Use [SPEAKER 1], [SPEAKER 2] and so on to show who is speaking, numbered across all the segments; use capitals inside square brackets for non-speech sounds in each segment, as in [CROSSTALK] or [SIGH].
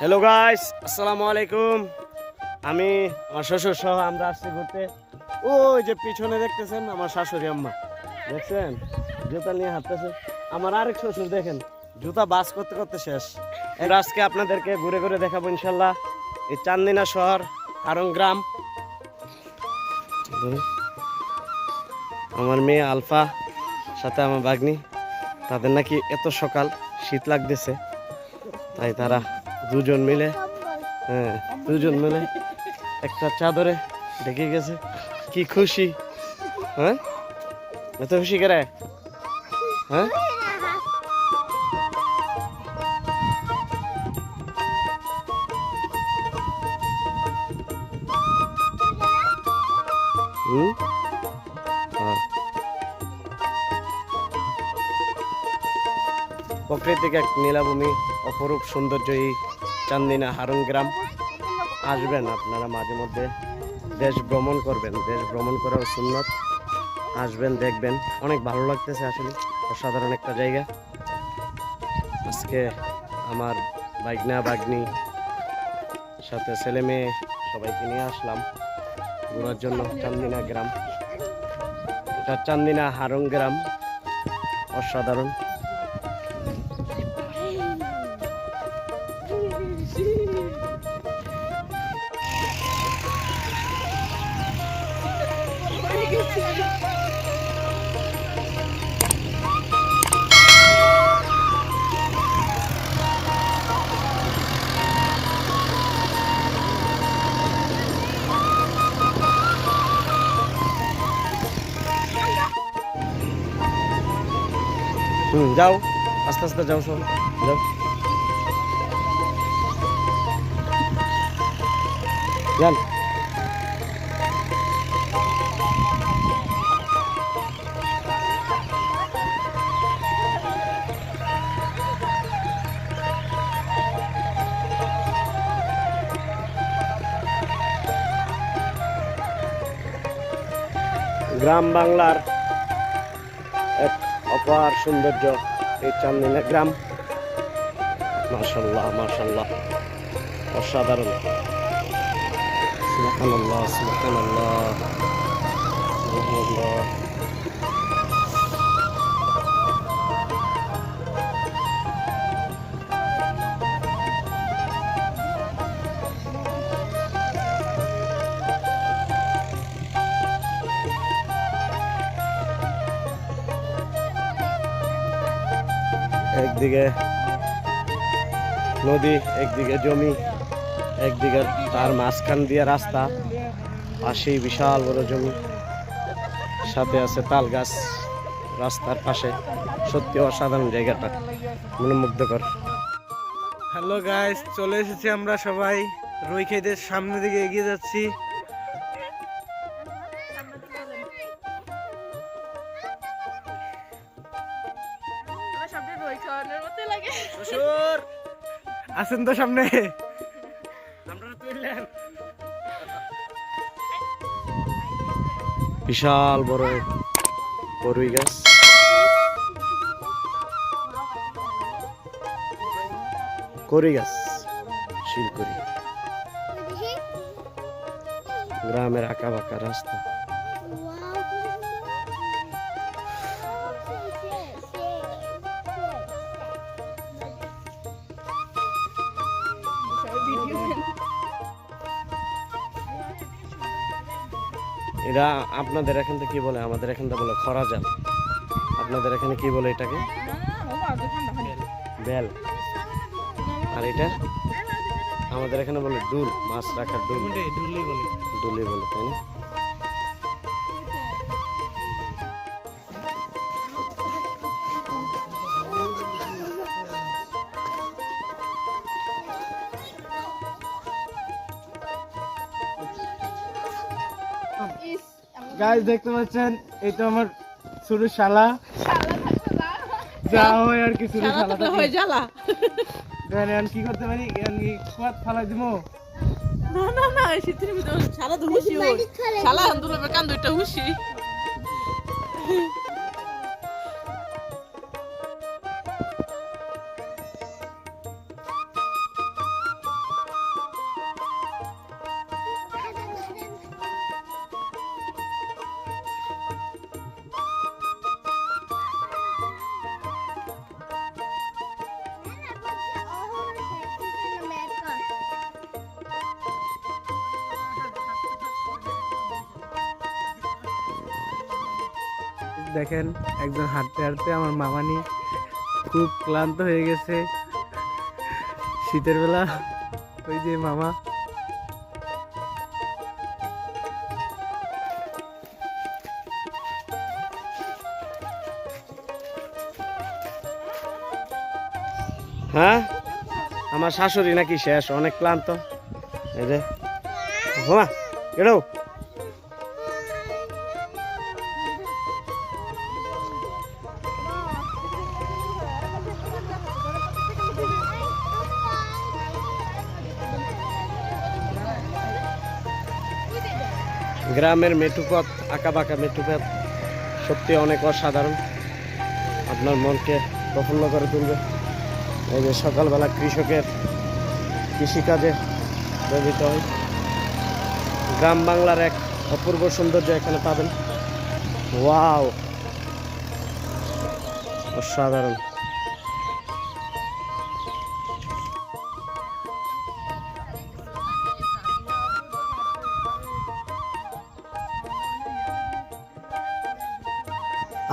[SPEAKER 1] Hello guys আসসালামু আলাইকুম আমি, আমার শ্বশুর সহ আমরা আসছি ঘুরতে। ওই যে পিছনে দেখতেছেন আমার শাশুড়ি আম্মা। দেখছেন? জুতা নিয়ে হাঁটতেছে। আমার আরেক শ্বশুর দেখেন, জুতা বাস করতে করতে শেষ। এর আজকে আপনাদেরকে ঘুরে ঘুরে দেখাবো ইনশাল্লাহ। এই চান্দিনা শহর কারণ গ্রাম। আমার মেয়ে আলফা, সাথে আমার বাগনি তাদের নাকি এত সকাল শীত লাগতেছে। তাই তারা দুজন মিলে? হ্যাঁ দুজন মিলে [LAUGHS] একটা চাদরে ঢেকে গেছে। কি খুশি হ্যাঁ? এত খুশি করে? হ্যাঁ? হুম? প্রাকৃতিক এক নীলাভূমি, অপরূপ সৌন্দর্য এই চান্দিনা হারুন গ্রাম। আসবেন আপনারা মাঝে মধ্যে। দেশ ভ্রমণ করবেন, দেশ ভ্রমণ করার সুন্নত। আসবেন, দেখবেন। অনেক ভালো লাগতেছে আসলে, অসাধারণ একটা জায়গা। আজকে আমার বাইকনা বাগনি সাথে ছেলে মেয়ে, সবাইকে নিয়ে আসলাম ঘোরার জন্য চান্দিনা গ্রাম। চান্দিনা হারং গ্রাম, অসাধারণ। হুম যাও। আস্তে আস্তে যাও সব যাও। যান। গ্রাম বাংলার এক অপার সৌন্দর্য এই চান্দিনা গ্রাম। মার্শাল্লাহ মার্শাল্লাহ অসাধারণ। সুবহানাল্লাহ সুবহানাল্লাহ। একদিকে নদী, একদিকে জমি, একদিকে তার মাঝখান দিয়ে রাস্তা, পাশেই বিশাল বড় জমি, সাথে আছে তাল গাছ রাস্তার পাশে। সত্যি অসাধারণ জায়গাটা, মনোমুগ্ধকর।
[SPEAKER 2] হ্যালো গাইস চলে এসেছি আমরা সবাই। রই খেতের সামনে দিকে এগিয়ে যাচ্ছি। শ্বশুর আসেন তো সামনে।
[SPEAKER 1] বিশাল বড় বরুই গাছ। করি গাছ শিলকরি গ্রামের আঁকা বাঁকা রাস্তা। এরা আপনাদের এখান থেকে কি বলে? আমাদের এখান থেকে বলে খরা জাল আপনাদের এখানে কি বলে এটাকে? বেল। আর এটা? আমাদের এখানে বলে দুল মাছ রাখার ডুল।
[SPEAKER 2] দুলি
[SPEAKER 1] ডুলি বলে তাই না?
[SPEAKER 2] গাইস দেখতে পাচ্ছেন এটা তো আমার শুরু শালা। যা হয় আর কি শুরু শালা
[SPEAKER 3] হয়ে জ্বালা।
[SPEAKER 2] এখন কি করতে পারি? আমি কি কুয়াত ফালাই দিবো?
[SPEAKER 3] না না না শীতের ভিতরে শালা তো হুশি ওই শালা আন্দোলনের কান দুইটা হুশি
[SPEAKER 2] দেখেন, একজন হাঁটতে হাঁটতে আমার মামানি খুব ক্লান্ত হয়ে গেছে। শীতের বেলা, ওই যে মামা।
[SPEAKER 1] হ্যাঁ? আমার শাশুড়ি নাকি শেষ, অনেক ক্লান্ত। এই যে। হ্যাঁ এড়ো। গ্রামের মেটুপথ আঁকা বাঁকা মেটুপথ সত্যি অনেক অসাধারণ। আপনার মনকে প্রফুল্ল করে তুলবে। এই যে সকালবেলা কৃষকের কৃষিকাজে ব্যবহৃত হয়। গ্রাম বাংলার এক অপূর্ব সৌন্দর্য এখানে পাবেন। ওয়াও! অসাধারণ।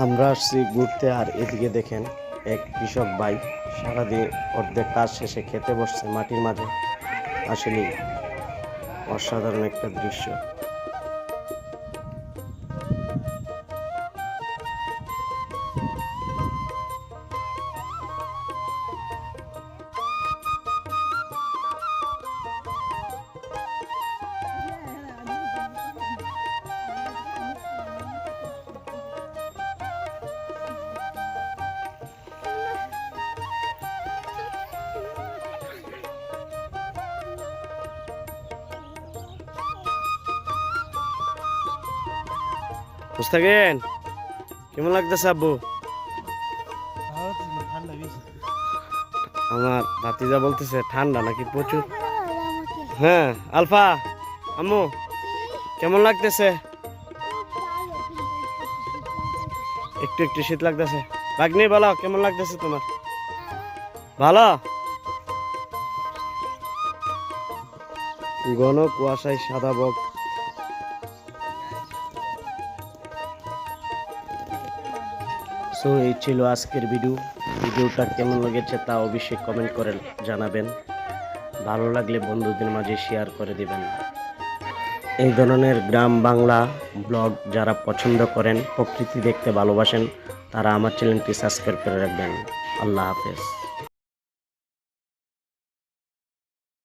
[SPEAKER 1] আমরা আসছি ঘুরতে, আর এদিকে দেখেন এক কৃষক ভাই সারাদিন অর্ধেক কাজ শেষে খেতে বসছে মাটির মাঝে। আসলে অসাধারণ একটা দৃশ্য। মুস্তাকিন কেমন লাগতেছে আব্বু? আমার ভাতিজা বলতেছে, ঠান্ডা নাকি প্রচুর? হ্যাঁ আলফা, আম্মু, কেমন লাগতেছে? একটু একটু শীত লাগতেছে। ভাগ্নি, বলো, কেমন লাগতেছে তোমার? ভালো? ঘন কুয়াশায় সাদা বক। সো এই ছিল আজকের ভিডিও। ভিডিওটা কেমন লেগেছে তা অবশ্যই কমেন্ট করে জানাবেন। ভালো লাগলে বন্ধুদের মাঝে শেয়ার করে দেবেন। এই ধরনের গ্রাম বাংলা ব্লগ যারা পছন্দ করেন, প্রকৃতি দেখতে ভালোবাসেন, তারা আমার চ্যানেলটি সাবস্ক্রাইব করে রাখবেন। আল্লাহ হাফেজ।